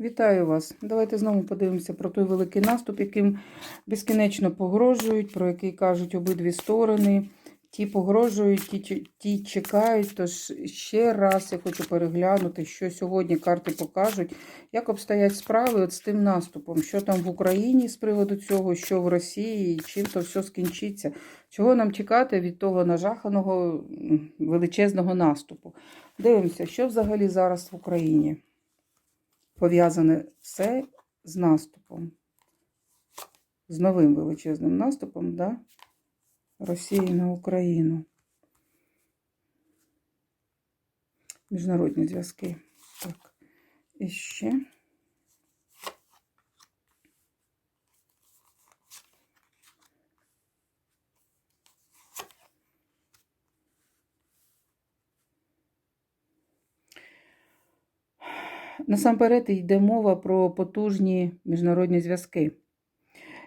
Вітаю вас. Давайте знову подивимося про той великий наступ, яким безкінечно погрожують, про який кажуть обидві сторони. Ті погрожують, ті, ті чекають. Тож ще раз я хочу переглянути, що сьогодні карти покажуть, як обстоять справи от з тим наступом, що там в Україні з приводу цього, що в Росії, чим то все скінчиться. Чого нам чекати від того нажаханого величезного наступу? Дивимося, що взагалі зараз в Україні пов'язане все з наступом, з новим величезним наступом да? Росії на Україну. Міжнародні зв'язки. Так. І ще. Насамперед йде мова про потужні міжнародні зв'язки,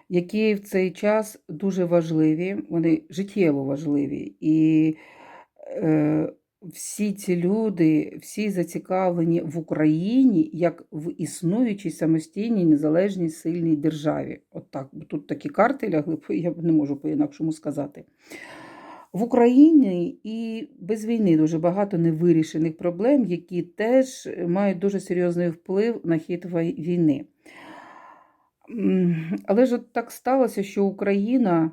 які в цей час дуже важливі, вони життєво важливі. І е, всі ці люди, всі зацікавлені в Україні як в існуючій самостійній, незалежній, сильній державі. От так, тут такі карти лягли, я не можу по-інакшому сказати. В Україні і без війни дуже багато невирішених проблем, які теж мають дуже серйозний вплив на хід війни. Але ж от так сталося, що Україна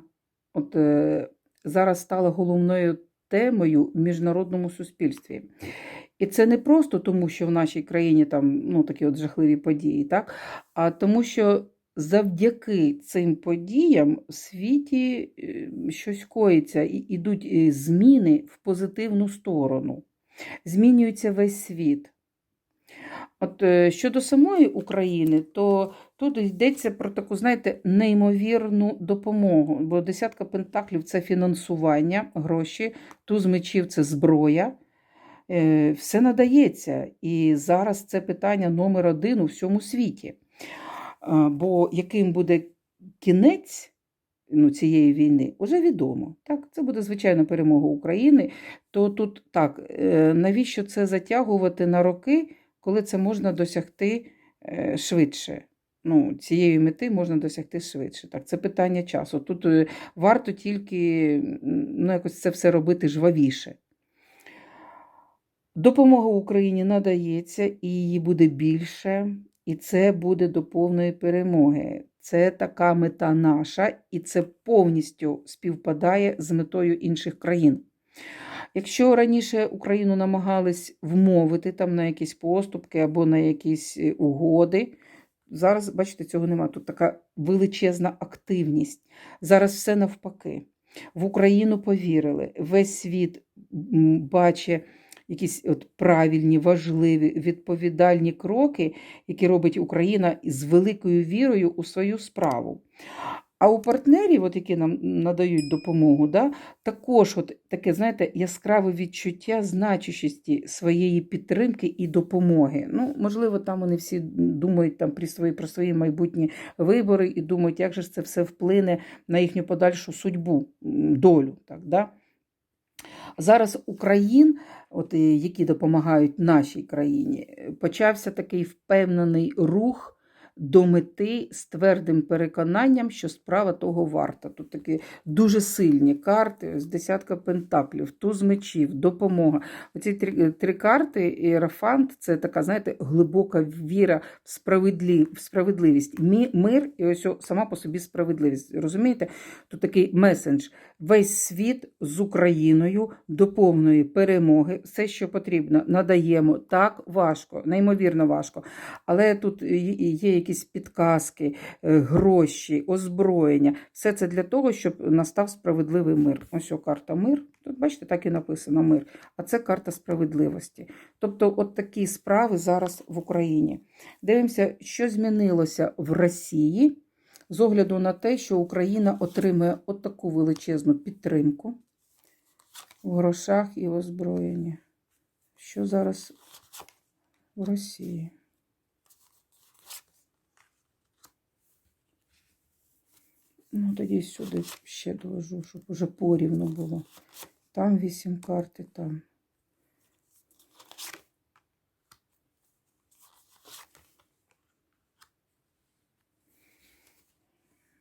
от, е, зараз стала головною темою в міжнародному суспільстві. І це не просто тому, що в нашій країні там ну, такі от жахливі події, так? а тому, що завдяки цим подіям в світі е, щось коїться, і йдуть е, зміни в позитивну сторону. Змінюється весь світ. От е, щодо самої України, то тут йдеться про таку, знаєте, неймовірну допомогу. Бо десятка пентаклів це фінансування, гроші, туз мечів це зброя. Все надається. І зараз це питання номер один у всьому світі. Бо яким буде кінець ну, цієї війни, вже відомо. Так, це буде звичайно перемога України. То тут так, е, навіщо це затягувати на роки, коли це можна досягти е, швидше? Ну, цієї мети можна досягти швидше. Так, це питання часу. Тут е, варто тільки ну, якось це все робити жвавіше. Допомога Україні надається, і її буде більше, і це буде до повної перемоги. Це така мета наша, і це повністю співпадає з метою інших країн. Якщо раніше Україну намагались вмовити там на якісь поступки або на якісь е, угоди, зараз, бачите, цього немає. Тут така величезна активність. Зараз все навпаки. В Україну повірили. Весь світ бачить якісь от правильні, важливі, відповідальні кроки, які робить Україна з великою вірою у свою справу. А у партнерів, от які нам надають допомогу, да, також от таке, знаєте, яскраве відчуття значущості своєї підтримки і допомоги. Ну, можливо, там вони всі думають там про свої, про свої майбутні вибори і думають, як же це все вплине на їхню подальшу судьбу, долю. Так, да? Зараз Україн, от, які допомагають нашій країні, е, почався такий впевнений рух до мети з твердим переконанням, що справа того варта. Тут такі дуже сильні карти, ось десятка пентаклів, туз мечів, допомога. Оці три, три карти, іерафант це така, знаєте, глибока віра в, справедлі, в справедливість. Мі, мир і ось сама по собі справедливість. Розумієте? Тут такий месендж. Весь світ з Україною до повної перемоги. Все, що потрібно, надаємо. Так важко, неймовірно важко. Але тут є якісь підказки, е, гроші, озброєння. Все це для того, щоб настав справедливий мир. Ось о, карта мир. Тут, бачите, так і написано мир. А це карта справедливості. Тобто, от такі справи зараз в Україні. Дивимося, що змінилося в Росії з огляду на те, що Україна отримує от таку величезну підтримку в грошах і в озброєнні. Що зараз в Росії? Ну, тоді сюди ще довожу, щоб уже порівну було. Там вісім карт там.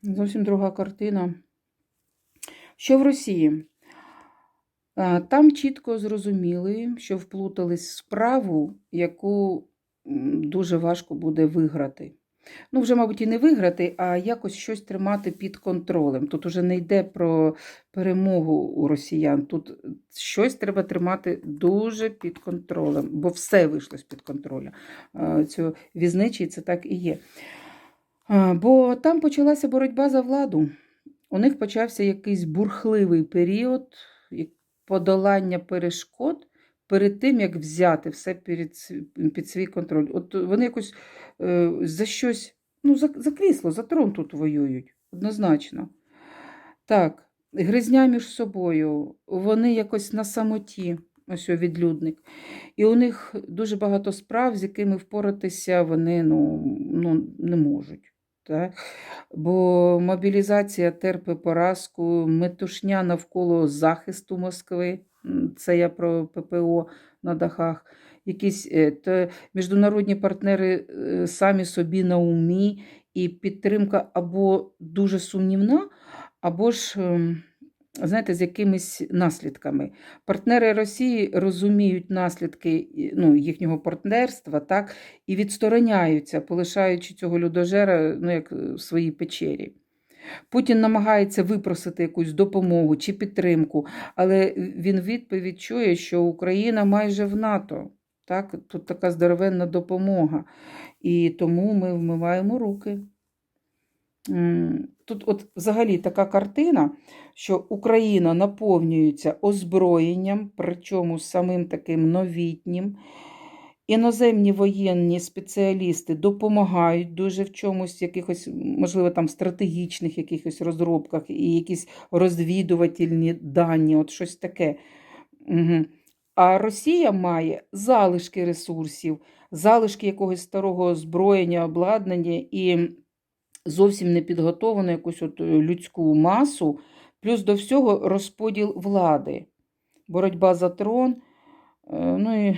Зовсім друга картина. Що в Росії? Там чітко зрозуміли, що вплутались в справу, яку дуже важко буде виграти. Ну, вже, мабуть, і не виграти, а якось щось тримати під контролем. Тут уже не йде про перемогу у росіян. Тут щось треба тримати дуже під контролем, бо все вийшло з-під контролю. А, Цього візничий це так і є. Бо там почалася боротьба за владу. У них почався якийсь бурхливий період подолання перешкод перед тим, як взяти все перед, під свій контроль. От вони якось е, за щось, ну, за, за крісло, за трон тут воюють, однозначно. Так, гризня між собою, вони якось на самоті, ось відлюдник. І у них дуже багато справ, з якими впоратися вони ну, ну, не можуть. Так? Бо мобілізація терпить поразку, метушня навколо захисту Москви, це я про ППО на дахах. Якісь е, то міжнародні партнери е, самі собі на умі, і підтримка або дуже сумнівна, або ж, ем, знаєте, з якимись наслідками. Партнери Росії розуміють наслідки ну, їхнього партнерства, так, і відстороняються, полишаючи цього людожера ну, як в своїй печері. Путін намагається випросити якусь допомогу чи підтримку, але він відповідь чує, що Україна майже в НАТО. Так? Тут така здоровенна допомога. І тому ми вмиваємо руки. Тут от взагалі така картина, що Україна наповнюється озброєнням, причому самим таким новітнім. Іноземні воєнні спеціалісти допомагають дуже в чомусь, якихось, можливо, там стратегічних якихось розробках і якісь розвідувальні дані, от щось таке. Угу. А Росія має залишки ресурсів, залишки якогось старого озброєння, обладнання і зовсім не підготовану якусь от е, людську масу, плюс до всього розподіл влади, боротьба за трон. Е, Ну і,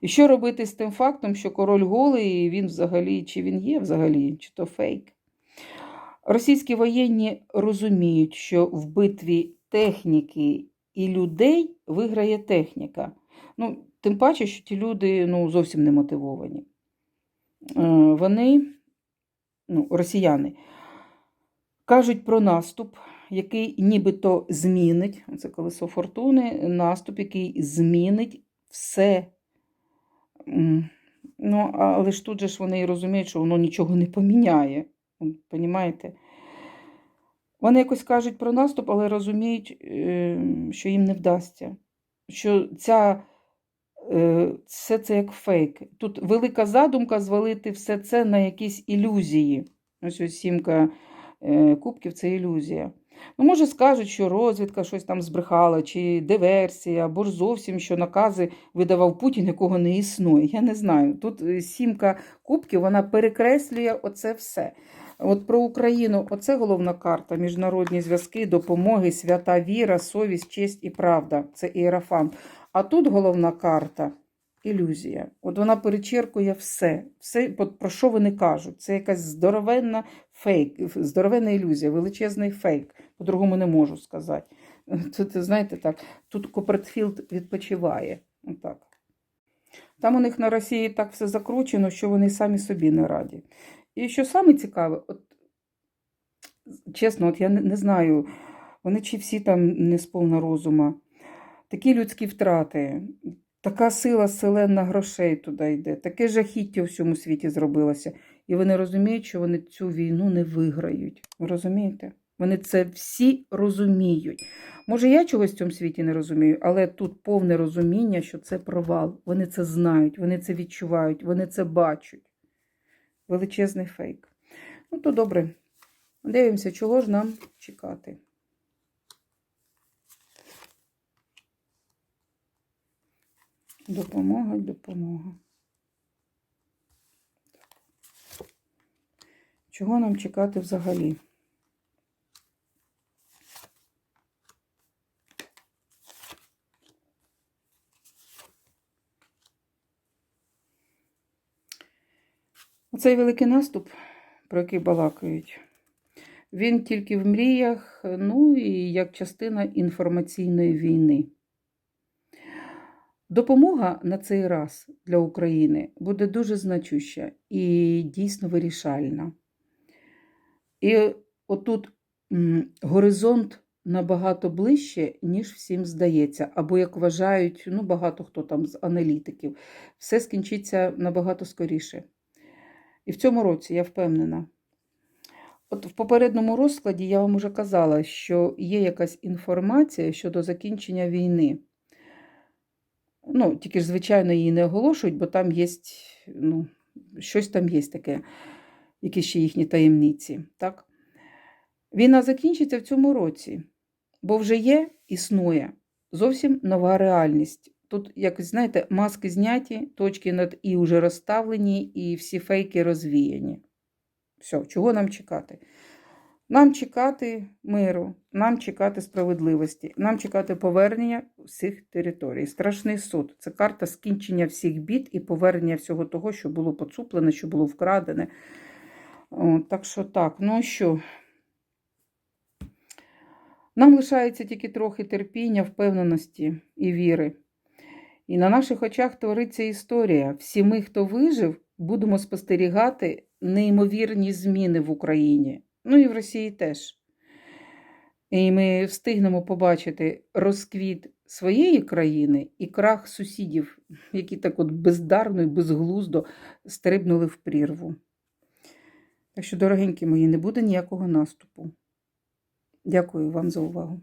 і що робити з тим фактом, що король голий, і він взагалі, чи він є взагалі, чи то фейк. Російські воєнні розуміють, що в битві техніки і людей виграє техніка. Ну, тим паче, що ті люди ну, зовсім не мотивовані. Е, Вони, ну, росіяни, кажуть про наступ, який нібито змінить, це колесо фортуни, наступ, який змінить все. Ну, але ж тут же ж вони розуміють, що воно нічого не поміняє. Понімаєте? Вони якось кажуть про наступ, але розуміють, е, що їм не вдасться. Що ця, е, все це як фейк. Тут велика задумка звалити все це на якісь ілюзії. Ось ось сімка е, кубків це ілюзія. Ну, може, скажуть, що розвідка щось там збрехала, чи диверсія, або ж зовсім що накази видавав Путін, якого не існує. Я не знаю. Тут е, сімка кубків вона перекреслює оце все. От про Україну, оце головна карта: міжнародні зв'язки, допомоги, свята віра, совість, честь і правда. Це іерафант. А тут головна карта ілюзія. От вона перечеркує все, все про що вони кажуть. Це якась здоровенна фейк, здоровенна ілюзія, величезний фейк. По-другому не можу сказати. Тут, знаєте, так, тут Копертфілд відпочиває. Отак. Там у них на Росії так все закручено, що вони самі собі не раді. І що саме цікаве, от, чесно, от я не, знаю, вони чи всі там не сповна розума. Такі людські втрати, така сила селена грошей туди йде, таке жахіття у всьому світі зробилося. І вони розуміють, що вони цю війну не виграють. Ви розумієте? Вони це всі розуміють. Може, я чогось в цьому світі не розумію, але тут повне розуміння, що це провал. Вони це знають, вони це відчувають, вони це бачать. Величезний фейк. Ну, то добре. Дивимося, чого ж нам чекати. Допомога, допомога. Чого нам чекати взагалі? Оцей великий наступ, про який балакають, Він тільки в мріях, ну і як частина інформаційної війни. Допомога на цей раз для України буде дуже значуща і дійсно вирішальна. І отут горизонт набагато ближче, ніж всім здається, або як вважають ну, багато хто там з аналітиків, все скінчиться набагато скоріше. І в цьому році я впевнена. От в попередньому розкладі я вам уже казала, що є якась інформація щодо закінчення війни. Ну, тільки ж, звичайно, її не оголошують, бо там є, ну, щось там є таке, якісь ще їхні таємниці. Так? Війна закінчиться в цьому році, бо вже є, існує зовсім нова реальність. Тут, якось, знаєте, маски зняті, точки над і вже розставлені, і всі фейки розвіяні. Все, чого нам чекати? Нам чекати миру, нам чекати справедливості, нам чекати повернення всіх територій. Страшний суд це карта скінчення всіх бід і повернення всього того, що було поцуплене, що було вкрадене. О, так що так, ну що. Нам лишається тільки трохи терпіння, впевненості і віри. І на наших очах твориться історія. Всі ми, хто вижив, будемо спостерігати неймовірні зміни в Україні. Ну і в Росії теж. І ми встигнемо побачити розквіт своєї країни і крах сусідів, які так от бездарно і безглуздо стрибнули в прірву. Так що, дорогенькі мої, не буде ніякого наступу. Дякую вам за увагу.